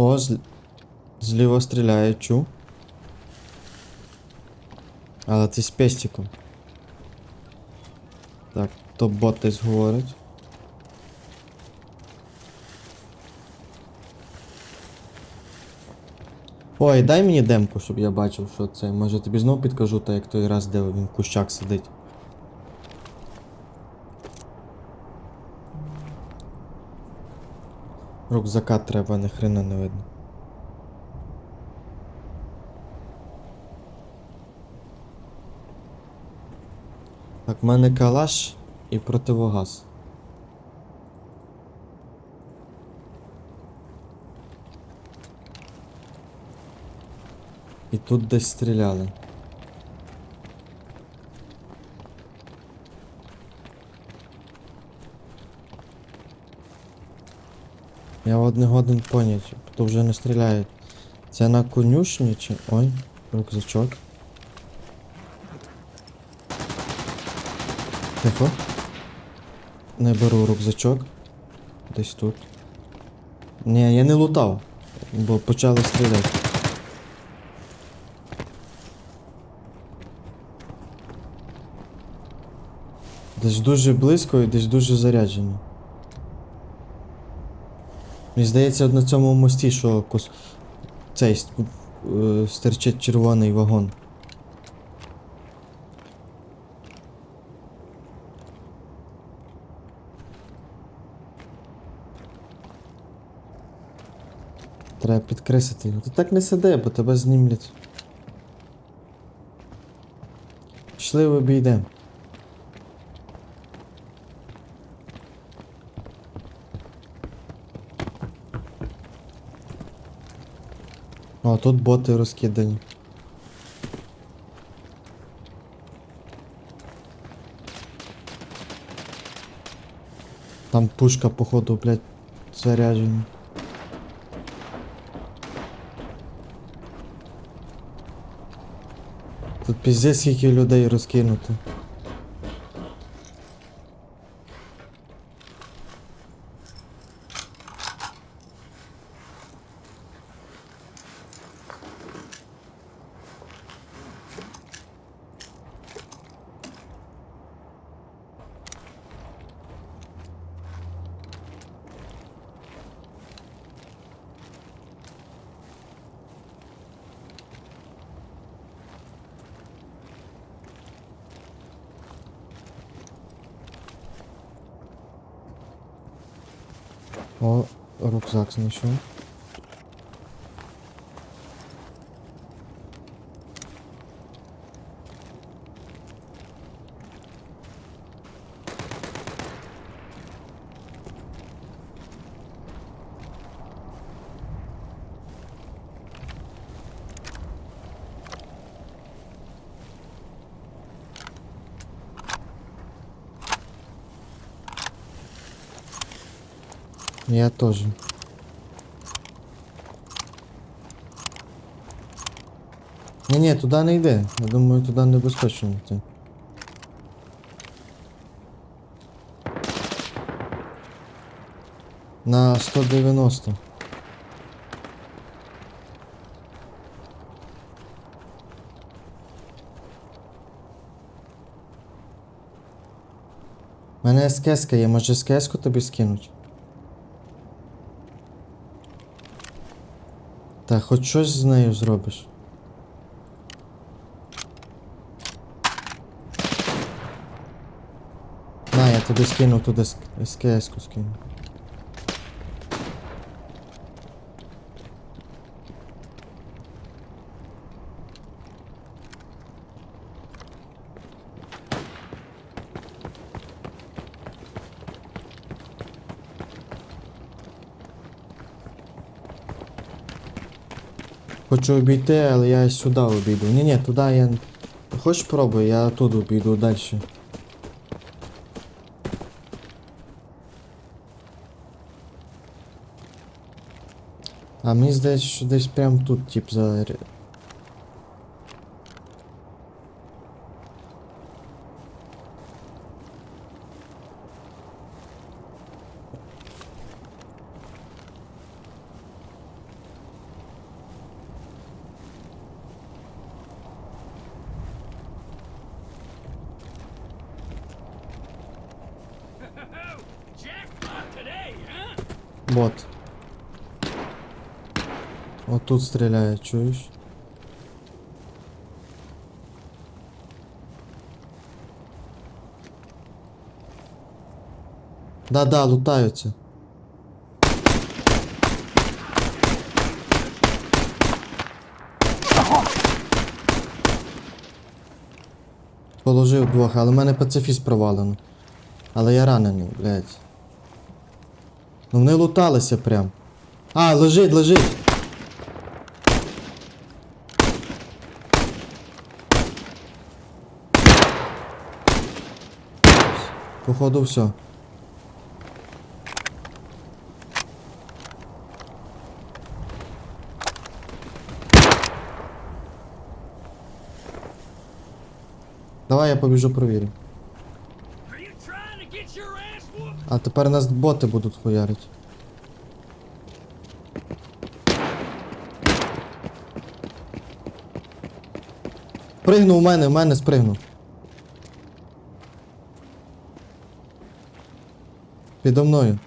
О, з... зліва стріляє, чу. Але це з пестиком. Так, то бот десь говорить. Ой, дай мені демку, щоб я бачив, що це. Може тобі знов підкажу, так як той раз, де він в кущак сидить. Рюкзака треба, ні хрена не видно. Так, в мене калаш і противогаз. І тут десь стріляли. Я от не годен понять, то вже не стріляють. Це на конюшні чи. Ой, рюкзачок. Тихо. Не беру рюкзачок. Десь тут. Ні, я не лутав, бо почали стріляти. Десь дуже близько і десь дуже заряджено. Мені здається, на цьому мості, що кос... цей ст- е, червоний вагон. Треба підкресити його. Ти так не сиди, бо тебе знімлять. Пішли обійдемо. О, тут боти розкидані. Там пушка, походу, блядь, заряджена. Тут піздець скільки людей розкинуто. О, рюкзак знайшов. Я тоже. Ні, туди не йде. Я думаю, туди небезпечно йти. На 190. У мене СКС є, може СКС тобі скинуть? Та хоч щось з нею зробиш. На, я тобі скину туди СКС-ку скину. Хочу обійти, але я сюди обійду. Ні, ні, туди я. Хочеш пробуй, я тут обійду далі. А мені здається, що десь прям тут, тип, за. Бот. Отут стріляє, чуєш? Да-да, лутаються. Положив двох, але в мене пацифіст провалено. Але я ранений, блядь. Ну вони луталися прям. А, лежить, лежить. Походу все. Давай я побіжу провірю. А тепер нас боти будуть хуярить. Пригнув у мене, у мене спригнув. Підо мною.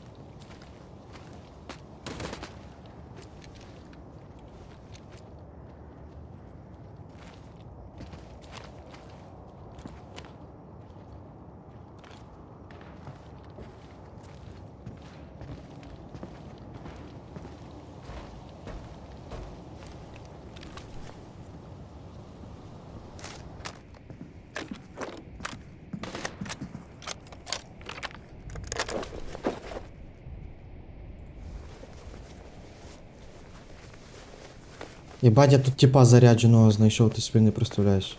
Єбать, я тут типа зарядженого знайшов, ти собі не представляєш.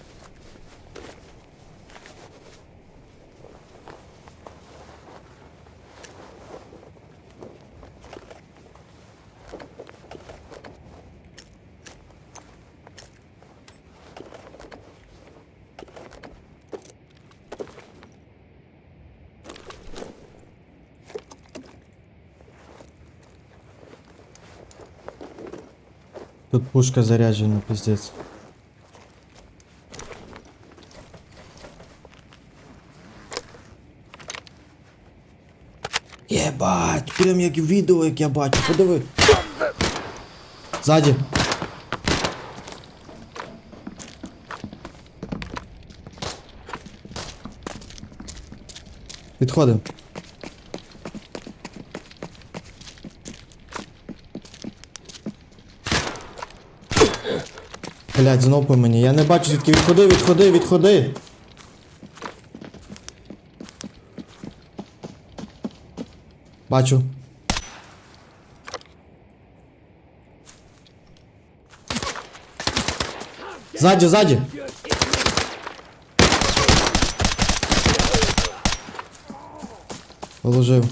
Пушка заряджена, пиздец. Єбать, прям як відео, як я бачу, подиви. Ззаді. Відходимо. Блять, знов по мені. Я не бачу звідки відходи, відходи, відходи. Бачу. Ззаді, ззаді. Положив.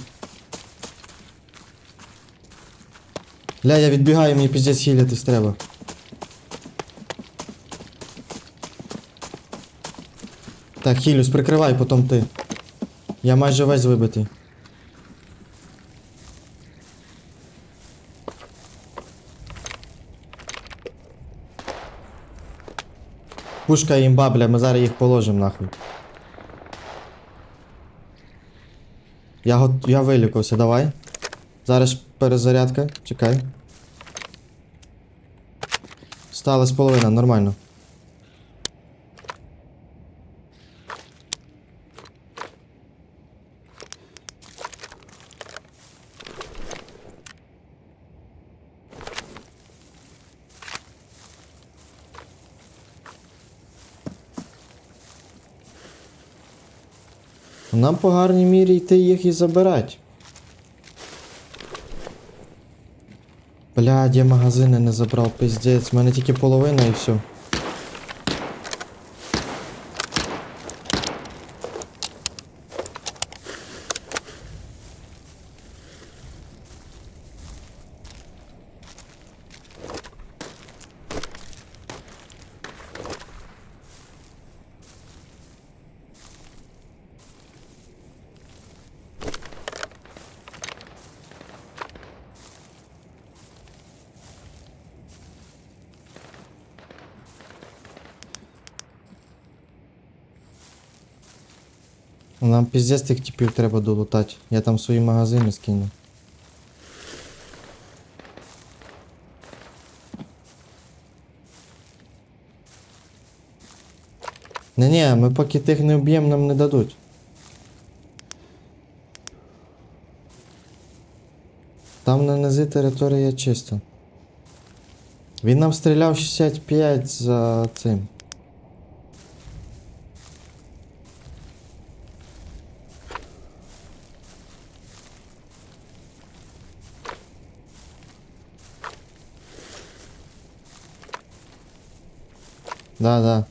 Ля, я відбігаю, мені піздець хілятись треба. Так, Хілюс, прикривай, потім ти. Я майже весь вибитий. Пушка і імба, бля, ми зараз їх положимо нахуй. Я гот... я вилікувався, давай. Зараз перезарядка, чекай. Сталась половина, нормально. Нам по гарній мірі йти їх і забирати. Блядь, я магазини не забрав, пиздець. У мене тільки половина і все. Нам піздець тих типів треба долутати. Я там свої магазини скину. Не, не, ми поки тих не вб'ємо, нам не дадуть. Там на низи територія чиста. Він нам стріляв 65 за цим. Да, да.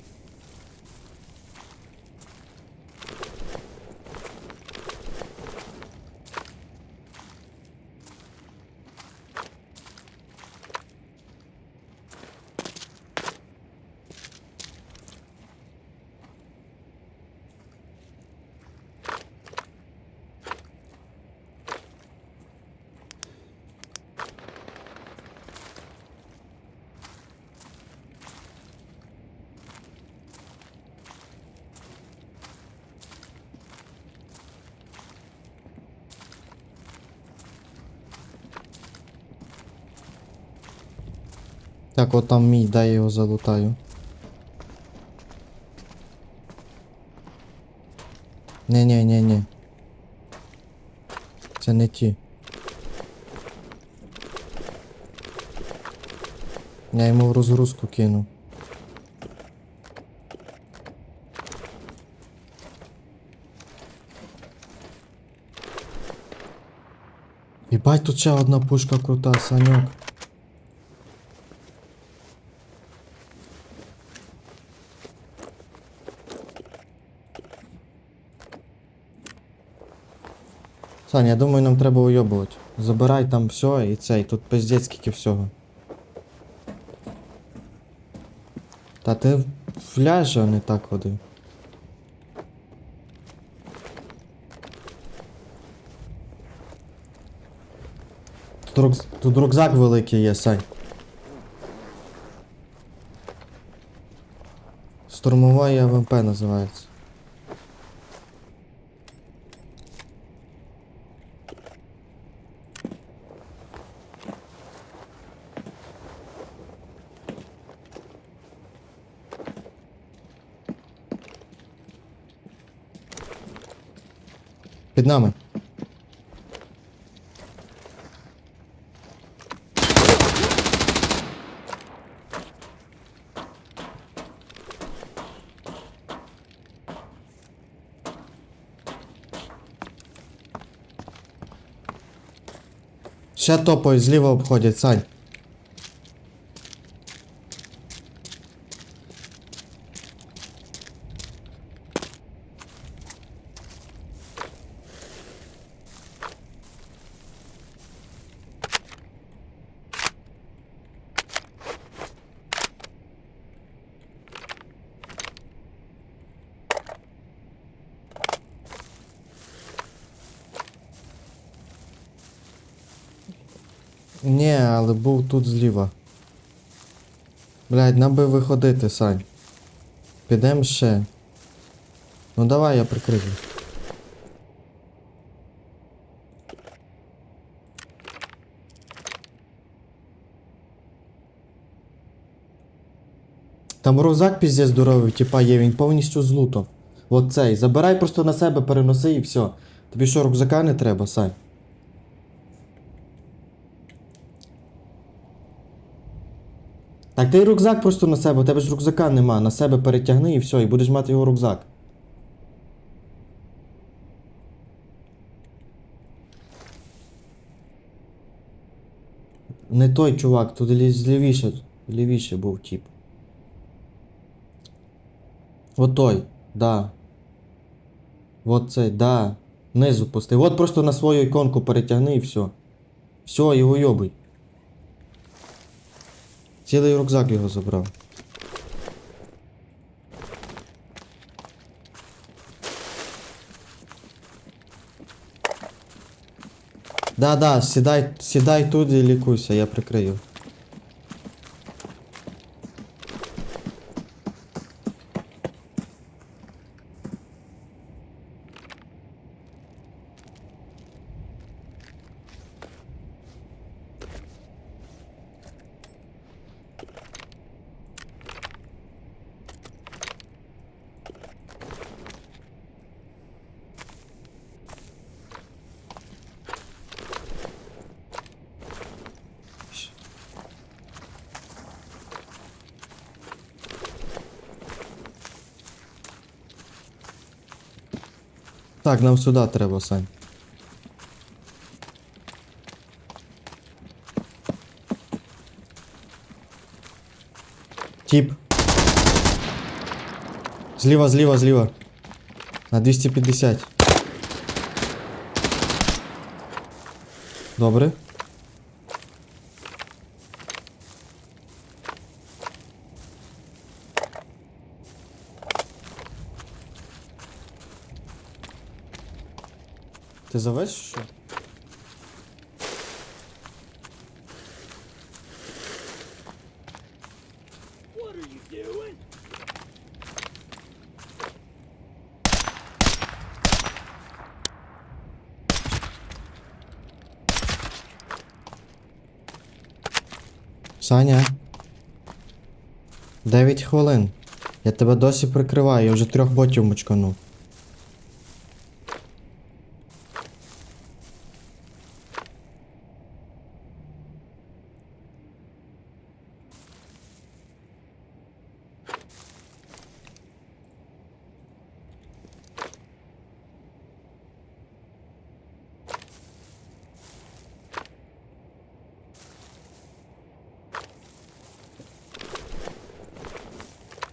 Так, от там мій, дай я його залутаю. Не, не, не, не. Це не ті. Я йому в розгрузку кину. Єбать, тут ще одна пушка крута, Саньок. Сань, я думаю, нам треба уйобувати. Забирай там все і цей, тут пиздець скільки всього. Та ти вляж, а не так ходив. Тут, рюкз... тут рюкзак великий є, Сань. Штурмовий АВП називається. Під нами. Ще топою зліва обходять, Сань. Ні, але був тут зліва. Блядь, нам би виходити, Сань. Підем ще. Ну давай я прикрию. Там рюкзак піздець здоровий, типа є, він повністю з лутом. От цей. Забирай просто на себе, переноси і все. Тобі що, рюкзака не треба, Сань? Так ти рюкзак просто на себе, у тебе ж рюкзака нема, на себе перетягни і все, і будеш мати його рюкзак. Не той чувак, тут лі- лівіше, лівіше був тип. От той, да. От цей, да. Низу пусти. От просто на свою іконку перетягни і все. Все, його йобуй. Цілий рюкзак його забрав. Да, да, сідай, сідай тут і лікуйся, я прикрию. Так, нам сюди треба, Сань. Тип. Зліва, зліва, зліва. На 250. Добре. Ти завеш що? Саня. 9 хвилин. Я тебе досі прикриваю, я вже трьох ботів мочканув.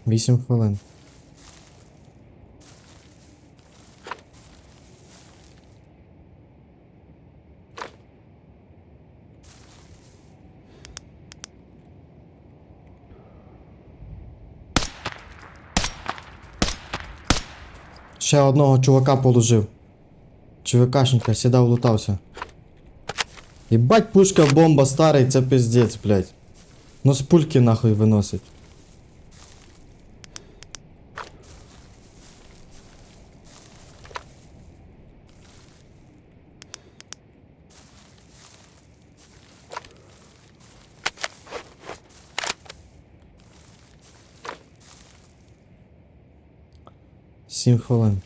Вісім хвилин. Ще одного чувака положив. ЧВКшника сідав, лутався. Єбать пушка бомба старий, це пиздець, блядь. Ну з пульки нахуй виносить. Сім хвилин.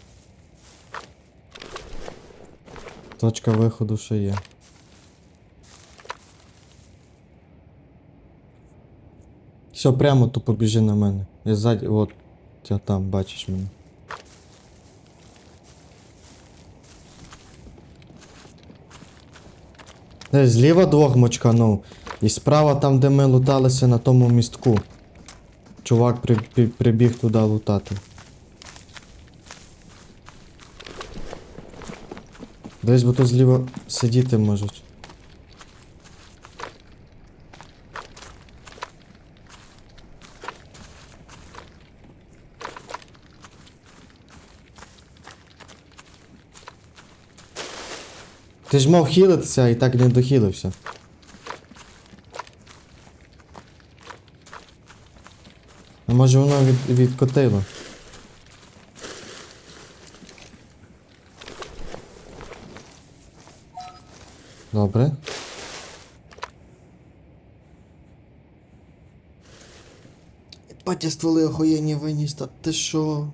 Точка виходу ще є. Все, прямо тупо біжи на мене. Я ззаді, от, я там, бачиш мене. Десь зліва двох мочканув. І справа там, де ми луталися на тому містку. Чувак при, при, прибіг туди лутати. Десь бо тут зліва сидіти можуть. Ти ж мав хілитися і так не дохілився. А може воно від, відкотило? Добре. Батя стволи охоєнні виніс, та ти що?